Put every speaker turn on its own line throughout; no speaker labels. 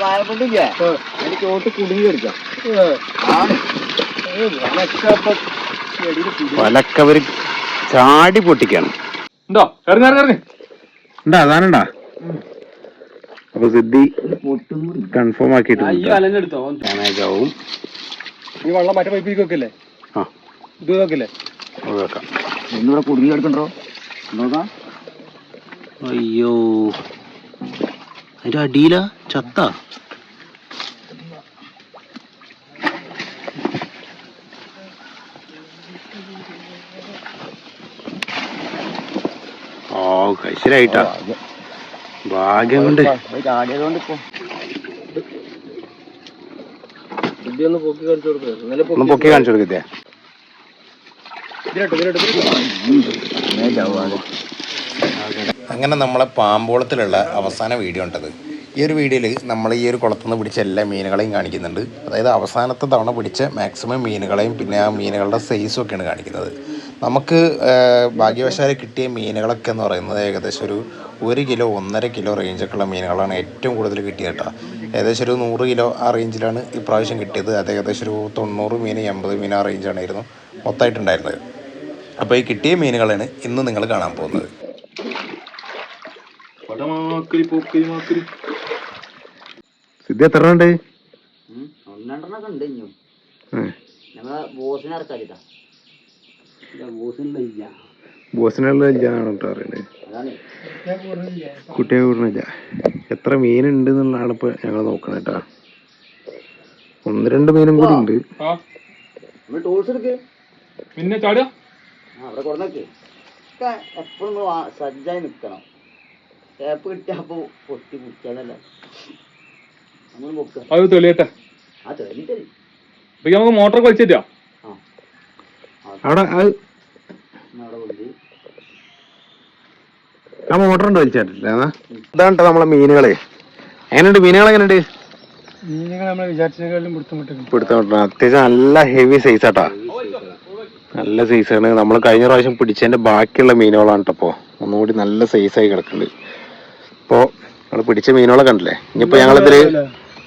വാഴപ്പണ്ടില്ലേ അതിന്റെ ചോട്ട് കുടുങ്ങി കിടക്കാം.
വലക്കെ അവർ ചാടി പൊട്ടിക്കാണ്.
ഉണ്ടോ
ഉണ്ടാ അതാനുണ്ടാ? അപ്പൊ സിദ്ധി കൺഫേം ഡാമേജ് ആവും.
ഈ വെള്ളം മറ്റേ പൈപ്പിലേക്ക് വെക്കില്ലേ?
ആ.
ഇത് വെക്കില്ലേ?
വെക്കാം.
ഒന്നിവിടെ കുടുങ്ങി കിടക്കണ്ടോ? നോക്കാം
അയ്യോ. അതിന്റെ അടിയില ചത്ത. ഓ കഴിച്ചിലായിട്ടാ ഭാഗ്യം കൊണ്ട്
ഒന്ന് പൊക്കി കാണിച്ചു കൊടുക്കുക
പൊക്കി കാണിച്ചു കൊടുക്കത്തേ അങ്ങനെ നമ്മളെ പാമ്പോളത്തിലുള്ള അവസാന വീഡിയോ ഉണ്ടത്. ഈ ഒരു വീഡിയോയിൽ നമ്മൾ ഈ ഒരു കുളത്തുനിന്ന് പിടിച്ച എല്ലാ മീനുകളെയും കാണിക്കുന്നുണ്ട്. അതായത് അവസാനത്തെ തവണ പിടിച്ച മാക്സിമം മീനുകളെയും പിന്നെ ആ മീനുകളുടെ സൈസും ഒക്കെയാണ് കാണിക്കുന്നത്. നമുക്ക് ആ, ഭാഗ്യവശാൽ കിട്ടിയ മീനുകളൊക്കെ എന്ന് പറയുന്നത് ഏകദേശം ഒരു ഒരു കിലോ ഒന്നര കിലോ റേഞ്ചൊക്കെ ഉള്ള മീനുകളാണ് ഏറ്റവും കൂടുതൽ കിട്ടിയത് കേട്ടോ. ഏകദേശം ഒരു നൂറ് കിലോ ആ റേഞ്ചിലാണ് ഇപ്രാവശ്യം കിട്ടിയത്. അത് ഏകദേശം ഒരു തൊണ്ണൂറ് മീൻ എൺപത് മീൻ ആ റേഞ്ചാണായിരുന്നു മൊത്തമായിട്ടുണ്ടായിരുന്നത്. അപ്പോൾ ഈ കിട്ടിയ മീനുകളാണ് ഇന്ന് നിങ്ങൾ കാണാൻ പോകുന്നത്.
പടമാക്കിരി പോക്കിരി മാക്കിരി
സിദ്ധി എത്ര ഉണ്ട്?
ഒന്നെണ്ണെണ്ണൊക്കെ ഉണ്ട് ഇഞ്ഞു ഞങ്ങളെ ബോസിനെ ഇറക്കാതിട്ടാ. ബോസിനില്ല
ബോസിനുള്ള ഇല്ലാന്നാണ് കേട്ടോ പറയുന്നത്.
അതാണ്.
കുട്ടിയെ കൂടുന്നില്ല. എത്ര മീനുണ്ട് എന്നുള്ളതാണ് ഇപ്പൊ ഞങ്ങൾ നോക്കണത് കേട്ടാ. ഒന്ന് രണ്ട് മീനും കൂടി ഉണ്ട്.
ആ
നമ്മൾ ടൂൾസ് എടുക്ക്.
പിന്നെ
എപ്പോഴും സജ്ജായി നിൽക്കണം ടേപ്പ് കിട്ടിയ അപ്പൊ പൊട്ടി പിടിക്കാന്നല്ല നമ്മൾ പൊക്കുക
അത് തെളിയട്ടെ.
ആ തെളിഞ്ഞിട്ട്
അപ്പൊ നമുക്ക് മോട്ടർ വലിച്ചേറ്റാ
അവിടെ അത് ആ മോട്ടർ ഉണ്ട് വലിച്ചാട്ടില്ല ഇതാണ് ട്ടോ നമ്മളെ മീനുകളെ. എങ്ങനെയുണ്ട്? മീനുകൾ എങ്ങനെയുണ്ട്?
മീനുകൾ നമ്മളെ വിചാരിച്ചതിനെക്കാളും ബുദ്ധിമുട്ടുണ്ട്
പിടുത്തം അത്യാവശ്യം നല്ല ഹെവി സൈസ് ആട്ടാ. നല്ല സൈസാണ് നമ്മൾ കഴിഞ്ഞ പ്രാവശ്യം പിടിച്ചതിന്റെ ബാക്കിയുള്ള മീനുകളാണ് കേട്ടപ്പോ ഒന്നുകൂടി നല്ല സൈസായി കിടക്കുന്നുണ്ട് ഇപ്പോ നമ്മൾ പിടിച്ച മീനുകളെ കണ്ടില്ലേ? ഇനിയിപ്പോ ഞങ്ങളിതിൽ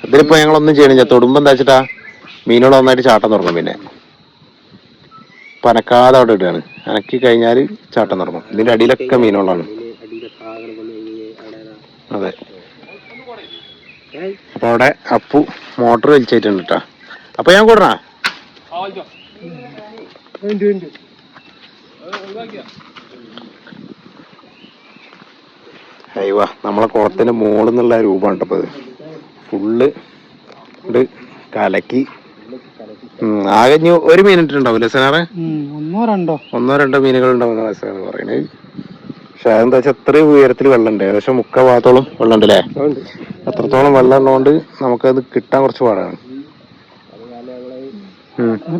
ഇതിലിപ്പോ ഞങ്ങളൊന്നും ചെയ്യണില്ല. തൊടുമ്പോ എന്താ വെച്ചിട്ടാ? മീനുകൾ നന്നായിട്ട് ചാട്ടം തുടങ്ങും പിന്നെ. പനക്കാതെ അവിടെ ഇടുകയാണ്. അനക്കി കഴിഞ്ഞാൽ ചാട്ടം തുടങ്ങും ഇതിന്റെ അടിയിലൊക്കെ മീനുകളാണ്. അതെ. അപ്പൊ അവിടെ അപ്പു മോട്ടർ വലിച്ചായിട്ടുണ്ട് കേട്ടാ അപ്പൊ ഞാൻ കൂടണ
ആ വലിച്ചോ
അയ്യോ നമ്മളെ കുളത്തിന്റെ മുകളിൽ നിന്നുള്ള രൂപമാണ് കേട്ടോ ഇത്. ഫുള്ള് ഇത് കലക്കി. ആകഞ്ഞു ആകെ ഇനി ഒരു മീനിട്ട് ഇട്ടിട്ടുണ്ടാവില്ലേ സാറേ?
ഒന്നോ രണ്ടോ?
ഒന്നോ രണ്ടോ മീനുകൾ ഉണ്ടാവുന്ന സാറ് പറയണത് പക്ഷെ അതെന്താ വെച്ചാൽ അത്രയും ഉയരത്തിൽ വെള്ളമുണ്ട്. ഏകദേശം മുക്ക ഭാഗത്തോളം വെള്ളം ഉണ്ട് അല്ലേ? അത്രത്തോളം വെള്ളം ഉള്ളതുകൊണ്ട് നമുക്കത് കിട്ടാൻ കുറച്ച് പാടാണ്.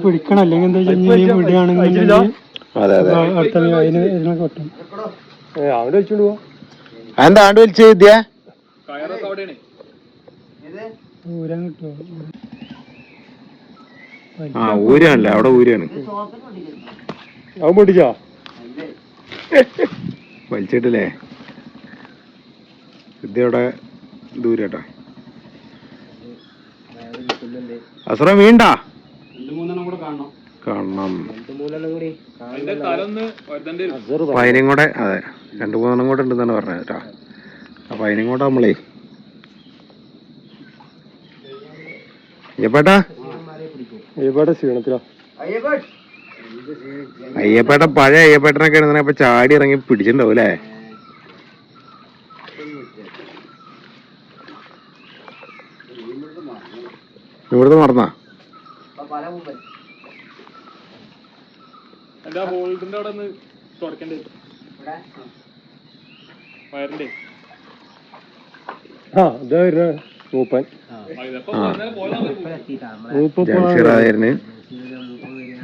പിടിക്കണം. അല്ലെങ്കിൽ
അതെ അതെ.
അടുത്ത അതിന് ഇതിനൊക്കെ കൊട്ടും അവിടെ വെച്ചോണ്ട് പോവാ.
അതെന്താ ആണ്ട് വലിച്ച്
കിട്ടുമോ
ആ ഊരാണല്ലേ? അവിടെ ഊരാണ്.
അവൻ പൊട്ടിച്ചോ?
വലിച്ചിട്ടില്ലേ? വിദ്യ അവിടെ ദൂരട്ടാ. അസുറ വീണ്ടാ?
രണ്ടു മൂന്നെണ്ണം കൂടെ കാണണം.
കാണണം. അപ്പൊ അതിനും കൂടെ അതെ രണ്ടു മൂന്നെണ്ണം കൂടെ ഉണ്ടെന്നാണ് പറഞ്ഞത് കേട്ടോ. അപ്പൊ അതിനും കൂടെ നമ്മളേ അയ്യപ്പേട്ടാ?
അയ്യപ്പേട്ട ക്ഷീണത്തിലോ.
അയ്യപ്പേട്ട പഴയ അയ്യപ്പേട്ടനൊക്കെ ആണെന്നുണ്ടെങ്കിൽ അപ്പൊ ചാടി ഇറങ്ങി പിടിച്ചിട്ടുണ്ടാവും അല്ലേ? ഇവിടുന്ന് മറന്നാ?
എന്റെ ഹോൾഡിന്റെ അവിടെ ഒന്ന് തുറക്കണ്ടേ വയറിന്റെ. ആ ഇതാ മൂപ്പൻ
ജംഷീറായിരുന്നു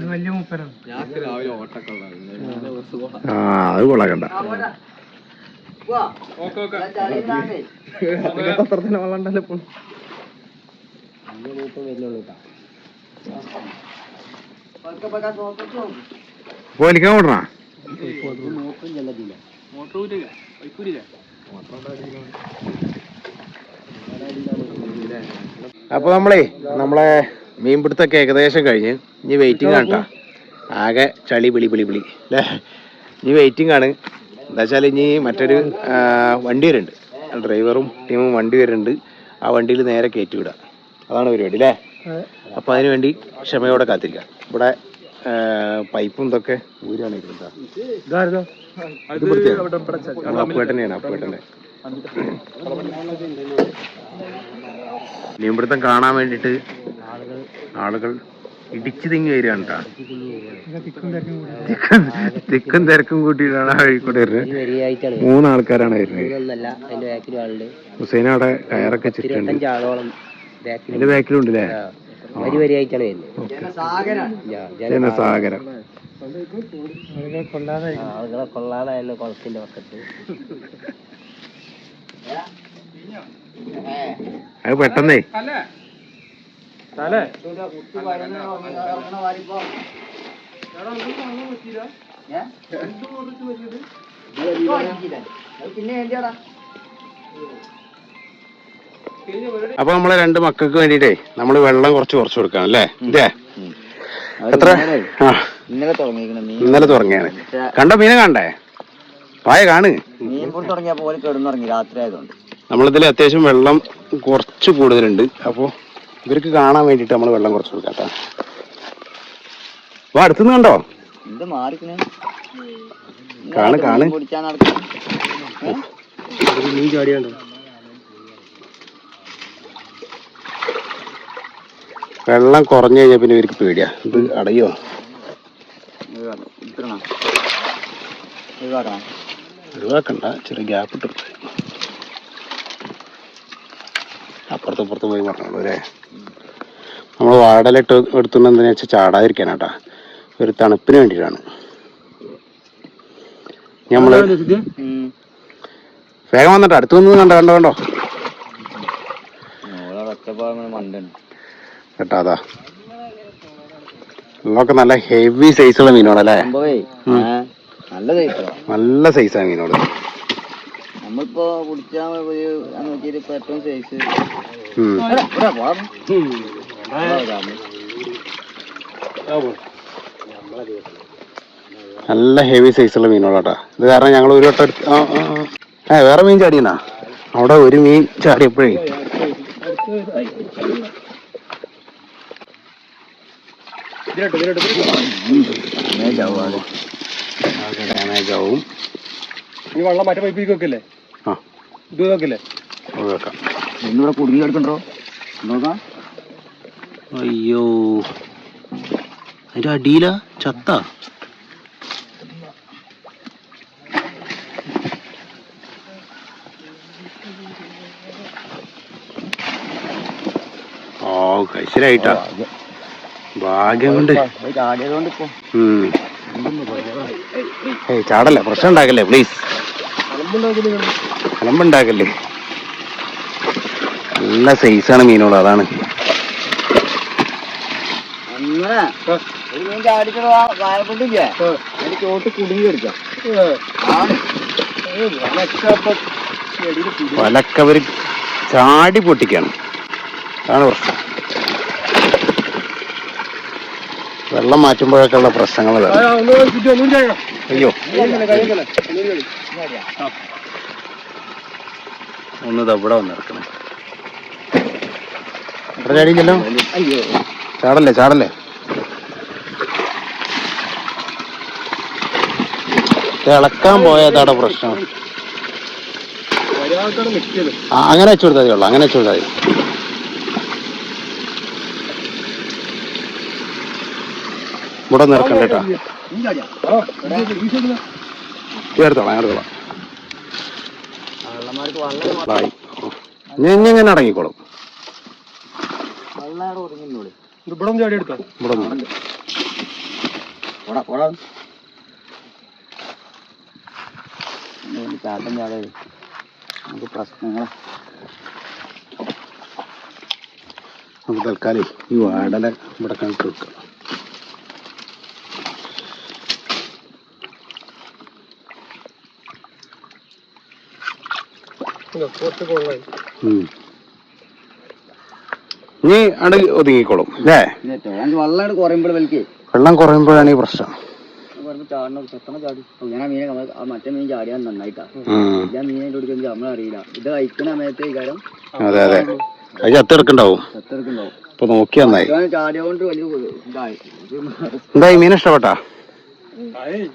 വലിയ മൂപ്പനാണ്
ആ. അത് കൊള്ളാക്കണ്ട.
Okay okay.
പത്രത്തിന് വെള്ളം ഉണ്ടല്ലോ ഇപ്പൊ
വലിക്കാൻ അപ്പൊ നമ്മളേ നമ്മളെ മീൻപിടുത്തൊക്കെ ഏകദേശം കഴിഞ്ഞ്. ഇനി വെയിറ്റിംഗ് ആണ് ട്ടാ. ആകെ ചളി പിളി പിളി പിളി അല്ലേ ഇനി വെയിറ്റിംഗ് ആണ്. എന്താ വെച്ചാൽ ഇനി മറ്റൊരു വണ്ടി വരുന്നുണ്ട്. ഡ്രൈവറും ടീമും വണ്ടി വരുന്നുണ്ട്. ആ വണ്ടിയിൽ നേരെ കയറ്റി വിടുക അതാണ് പരിപാടി അല്ലേ അപ്പോൾ അതിനുവേണ്ടി ക്ഷമയോടെ കാത്തിരിക്കാം. ഇവിടെ പൈപ്പും ഇതൊക്കെ ഊരാണ്
ഇതായിരുന്നോ?
അപ്പുവേട്ടനെയാണ് അപ്പുവേട്ടന്റെ മീൻപിടുത്തം കാണാൻ വേണ്ടിട്ട് ആളുകൾ ഇടിച്ചു തിങ്ങി വരികയാണ് തിക്കും തിരക്കും കൂട്ടിയിട്ടാണ് അഴിക്കൂടെ മൂന്നാൾക്കാരാണ് കൂടെ വരുന്നത്. മൂന്ന് ആൾക്കാരാണ് വരുന്നത് ഹുസൈൻ അവിടെ കയറൊക്കെ ചുറ്റുണ്ട് അതിന്റെ ബാക്കിലും ഉണ്ട് അല്ലേ
വരി വരിയായിട്ടാണ് വരുന്നത്
ജനസാഗരം.
ആളുകളെ കൊള്ളാതായിരുന്നു കുളത്തിന്റെ പക്കത്ത്
അത് പെട്ടെന്നേ.
പിന്നെ വരുന്ന
അപ്പൊ നമ്മളെ രണ്ട് മക്കൾക്ക് വേണ്ടിട്ടേ നമ്മൾ വെള്ളം കുറച്ച് കുറച്ച് കൊടുക്കണം അല്ലേ? ഇതേ? എത്ര?
ഇന്നലെ
തുടങ്ങിയാണ് കണ്ട മീനെ കണ്ടേ? പായ കാണ്. നമ്മളിതിൽ അത്യാവശ്യം വെള്ളം കുറച്ച് കൂടുതലുണ്ട്. അപ്പോൾ ഇവർക്ക് കാണാൻ വേണ്ടിയിട്ട് നമ്മൾ വെള്ളം കുറച്ച് കൊടുക്കാം കേട്ടോ വാ അടുത്തുനിന്ന് കണ്ടോ? കാണ് കാണ്.
മീൻ ചാടിയാണ്ടോ?
വെള്ളം കുറഞ്ഞു കഴിഞ്ഞാൽ പിന്നെ ഇവർക്ക് പേടിയാ. ഇത് അടയോ? ഒഴിവാക്കണ്ട. ചെറിയ ഗ്യാപ്പ് ഇട്ട് അപ്പുറത്തും ഇപ്പുറത്തും പോയി പറഞ്ഞോളൂ അല്ലേ? നമ്മൾ വാടലിട്ട് എടുത്തുകൊണ്ട് എന്തിനാ വെച്ചാൽ ചാടാതിരിക്കാനാട്ടാ ഒരു തണുപ്പിന് വേണ്ടിയിട്ടാണ്
നമ്മൾ
വേഗം വന്നിട്ട് അടുത്തു നിന്ന് കണ്ടോ കണ്ടോ കണ്ടോ? കേട്ടോ അതാ. ഇതൊക്കെ നല്ല ഹെവി സൈസുള്ള
മീനോടല്ലേ? നല്ല സൈസ്
നല്ല സൈസാണ് മീനോട്.
നമ്മളിപ്പോ ഏറ്റവും സൈസ്.
നല്ല ഹെവി സൈസുള്ള മീനുകളാട്ടാ ഇത് കാരണം ഞങ്ങൾ ഒരു വട്ടം ആ. ഏ വേറെ മീൻ ചാടിയെന്നാ? അവിടെ ഒരു മീൻ ചാടിയപ്പോഴേ. ഡാമേജ് ആവും.
ഈ വെള്ളം മറ്റേ പൈപ്പിലേക്ക് വെക്കില്ലേ?
ആ.
ഇത് വെക്കല്ലേ?
വെക്കാം.
ഇന്നിവിടെ കുടുങ്ങി കിടക്കണ്ടോ? നോക്കാം.
അയ്യോ. അതിന്റെ അടിയില? ചത്ത. ഓ കഴിച്ചിലായിട്ടാ ഭാഗ്യം കൊണ്ട്. ഏയ് ചാടല്ലേ? പ്രശ്നം ഉണ്ടാക്കല്ലേ പ്ലീസ് അലമ്പുണ്ടാക്കല്ലേ നല്ല സൈസാണ് മീനോട് അതാണ്. വലക്കവര് ചാടി പൊട്ടിക്കാണ്. അതാണ് പ്രശ്നം. വെള്ളം മാറ്റുമ്പോഴൊക്കെ ഉള്ള പ്രശ്നങ്ങൾ. അയ്യോ. ഒന്ന് ഇവിടെ വന്ന് ഇറക്കണം എത്ര ചാടിയില്ലല്ലോ?
അയ്യോ.
ചാടല്ലേ ചാടല്ലേ? ഇളക്കാൻ പോയതാടെ പ്രശ്നം. അങ്ങനെ വെച്ചു കൊടുത്താൽ ഉള്ളു അങ്ങനെ വെച്ചു കൊടുത്താൽ മതി. ഇവിടെ നിറക്കണ്ട കേട്ടോ. എടുത്തോളാം ഞാൻ എടുത്തോളാം ഇനി ഇങ്ങനെ ഇറങ്ങിക്കോളും
ഇവിടെ ചാടി എടുത്തോ
ഇവിടെ
ചാട്ടം ചാടേ നമുക്ക് പ്രശ്നങ്ങളാ.
നമുക്ക് തൽക്കാലം ഈ വാടല ഇവിടെ കണക്ക് വെക്കാം. ഇനി അട് ഒതുങ്ങിക്കോളും അല്ലേ?
വെള്ളം
കുറയുമ്പോഴാണ് ഈ പ്രശ്നം.
ഞാൻ മീനെ മറ്റേ മീൻ ചാടിയാൽ നന്നായിട്ടാ. ഞാൻ മീനെ കൊടുക്കുന്നത് നമ്മളറിയില്ല. ഇത് കഴിക്കുന്ന സമയത്ത് ഈ കാര്യം
അതെ അതെ. അത് ചത്തെടുക്കണ്ടാവും ഇപ്പൊ നോക്കി നന്നായി.
ചാടിയോണ്ട് വലിയ ഇതായി.
എന്തായി മീൻ ഇഷ്ടപ്പെട്ടാ?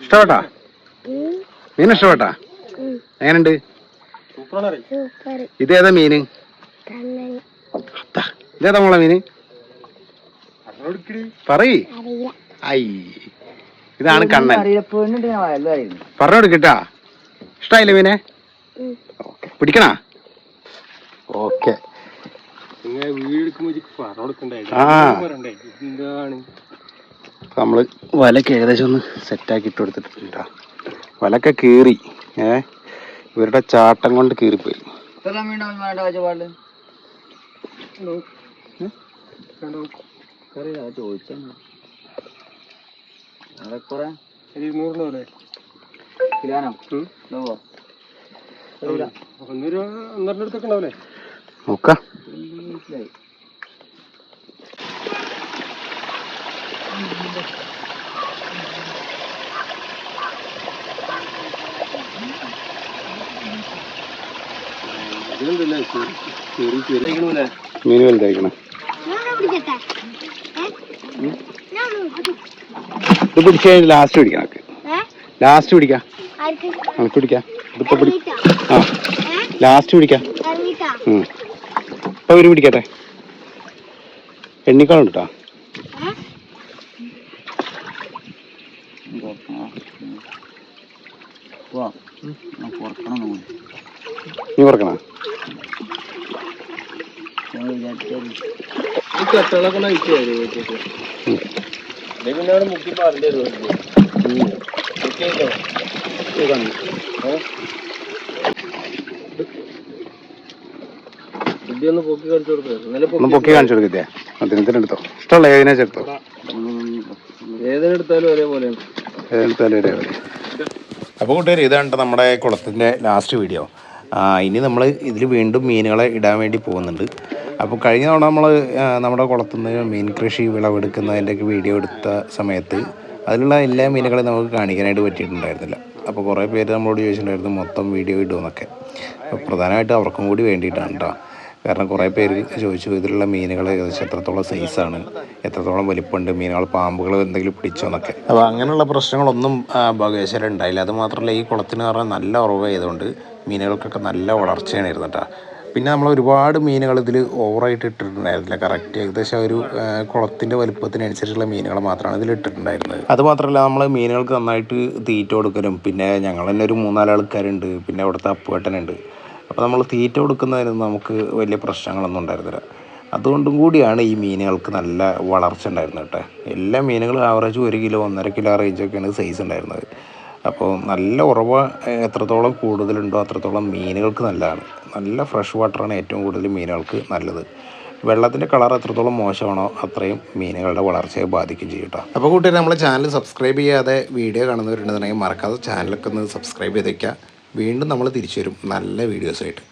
ഇഷ്ടപ്പെട്ടാ? മീൻ ഇഷ്ടപ്പെട്ടാ? എങ്ങനെയുണ്ട്? ഇതേതാ മീന്? ഇതേതാ മോളെ മീന്? പറയ്. ഐ. ഇതാണ് കണ്ണൻ.
അറിയില്ല പെണ്ണിട്ട് ഞാൻ വയലായിരുന്നു
പറഞ്ഞു കൊടുക്കട്ടാ ഇഷ്ടായില്ലേ മീനെ? ഓക്കെ. പിടിക്കണാ? ഓക്കെ. നമ്മൾ വലക്ക് ഏകദേശം ഒന്ന് സെറ്റാക്കി ഇട്ട് കൊടുത്തിട്ടുണ്ടാ വലക്കെ കീറി. ഏ? ഇവരുടെ ചാട്ടം കൊണ്ട് കീറിപ്പോയി.
ഇത്ര മീൻ വേണ്ട
മീൻ വലുതായിക്കണം ഇത് പിടിച്ചു കഴിഞ്ഞാൽ ലാസ്റ്റ് പിടിക്കാം നമുക്ക് ലാസ്റ്റ് പിടിക്കാം നമുക്ക് പിടിക്കാം ഇതിപ്പോ പിടി ആ ലാസ്റ്റ് പിടിക്കാം. ഇപ്പൊ ഒരു പിടിക്കട്ടെ എണ്ണിക്കോളം കേട്ടോ
പോ കുറക്കണം നമ്മൾ
നീ പറക്കണ.
പൊക്കി
കാണിച്ചു കൊടുക്കേ. അതിനത്തിന് എടുത്തോ? ഇഷ്ടമുള്ള ഏതിനെ ചേർത്തോ?
ഏതെടുത്താലും ഒരേപോലെയാണ്
ഏതെടുത്താലും ഒരേ പോലെ അപ്പോൾ കൂട്ടുകാർ ഇതാണ് നമ്മുടെ കുളത്തിന്റെ ലാസ്റ്റ് വീഡിയോ ഇനി നമ്മൾ ഇതിൽ വീണ്ടും മീനുകളെ ഇടാൻ വേണ്ടി പോകുന്നുണ്ട്. അപ്പോൾ കഴിഞ്ഞ തവണ നമ്മൾ നമ്മുടെ കുളത്തുനിന്ന് മീൻ കൃഷി വിളവെടുക്കുന്നതിന്റെയൊക്കെ വീഡിയോ എടുത്ത സമയത്ത് അതിലുള്ള എല്ലാ മീനുകളെയും നമുക്ക് കാണിക്കാനായിട്ട് പറ്റിയിട്ടുണ്ടായിരുന്നില്ല. അപ്പോൾ കുറേ പേര് നമ്മളോട് ചോദിച്ചിട്ടുണ്ടായിരുന്നു മൊത്തം വീഡിയോ ഇടുമെന്നൊക്കെ അപ്പോൾ പ്രധാനമായിട്ട് അവർക്കും കൂടി വേണ്ടിയിട്ടാണ് കേട്ടോ കാരണം കുറേ പേര് ചോദിച്ചു ഇതിലുള്ള മീനുകൾ ഏകദേശം എത്രത്തോളം സൈസാണ് എത്രത്തോളം വലിപ്പമുണ്ട്? മീനുകൾ പാമ്പുകൾ എന്തെങ്കിലും പിടിച്ചോ എന്നൊക്കെ. അപ്പോൾ അങ്ങനെയുള്ള പ്രശ്നങ്ങളൊന്നും ഭഗവേശ്വരം ഉണ്ടായില്ല. അത് മാത്രമല്ല ഈ കുളത്തിന് പറഞ്ഞാൽ നല്ല ഉറവായതുകൊണ്ട് മീനുകൾക്കൊക്കെ നല്ല വളർച്ചയാണ് ഇരുന്നിട്ടാ പിന്നെ നമ്മൾ ഒരുപാട് മീനുകൾ ഇതിൽ ഓവറായിട്ട് ഇട്ടിട്ടുണ്ടായിരുന്നില്ല. കറക്റ്റ് ഏകദേശം ഒരു കുളത്തിന്റെ വലുപ്പത്തിനനുസരിച്ചുള്ള മീനുകൾ മാത്രമാണ് ഇതിൽ ഇട്ടിട്ടുണ്ടായിരുന്നത്. അതുമാത്രമല്ല നമ്മൾ മീനുകൾക്ക് നന്നായിട്ട് തീറ്റ കൊടുക്കലും. പിന്നെ ഞങ്ങൾ തന്നെ ഒരു മൂന്നാൽ ആൾക്കാരുണ്ട്. പിന്നെ അവിടുത്തെ അപ്പുവേട്ടനുണ്ട്. അപ്പോൾ നമ്മൾ തീറ്റ കൊടുക്കുന്നതിനൊന്നും നമുക്ക് വലിയ പ്രശ്നങ്ങളൊന്നും ഉണ്ടായിരുന്നില്ല. അതുകൊണ്ടും കൂടിയാണ് ഈ മീനുകൾക്ക് നല്ല വളർച്ച ഉണ്ടായിരുന്നത് കേട്ടോ. എല്ലാ മീനുകളും ആവറേജ് ഒരു കിലോ ഒന്നര കിലോ റേഞ്ചൊക്കെയാണ് സൈസ് ഉണ്ടായിരുന്നത്. അപ്പോൾ നല്ല ഉറവ എത്രത്തോളം കൂടുതലുണ്ടോ അത്രത്തോളം മീനുകൾക്ക് നല്ലതാണ്. നല്ല ഫ്രഷ് വാട്ടറാണ് ഏറ്റവും കൂടുതൽ മീനുകൾക്ക് നല്ലത്. വെള്ളത്തിന്റെ കളർ എത്രത്തോളം മോശമാണോ അത്രയും മീനുകളുടെ വളർച്ചയെ ബാധിക്കും ചെയ്യും കേട്ടോ. അപ്പോൾ കൂട്ടുകാർ നമ്മളെ ചാനൽ സബ്സ്ക്രൈബ് ചെയ്യാതെ വീഡിയോ കാണുന്നവരുണ്ടെന്നുണ്ടെങ്കിൽ മറക്കാതെ ചാനലൊക്കെ ഒന്ന് സബ്സ്ക്രൈബ് ചെയ്തേക്കുക വീണ്ടും നമ്മൾ തിരിച്ചു വരും. നല്ല വീഡിയോസായിട്ട്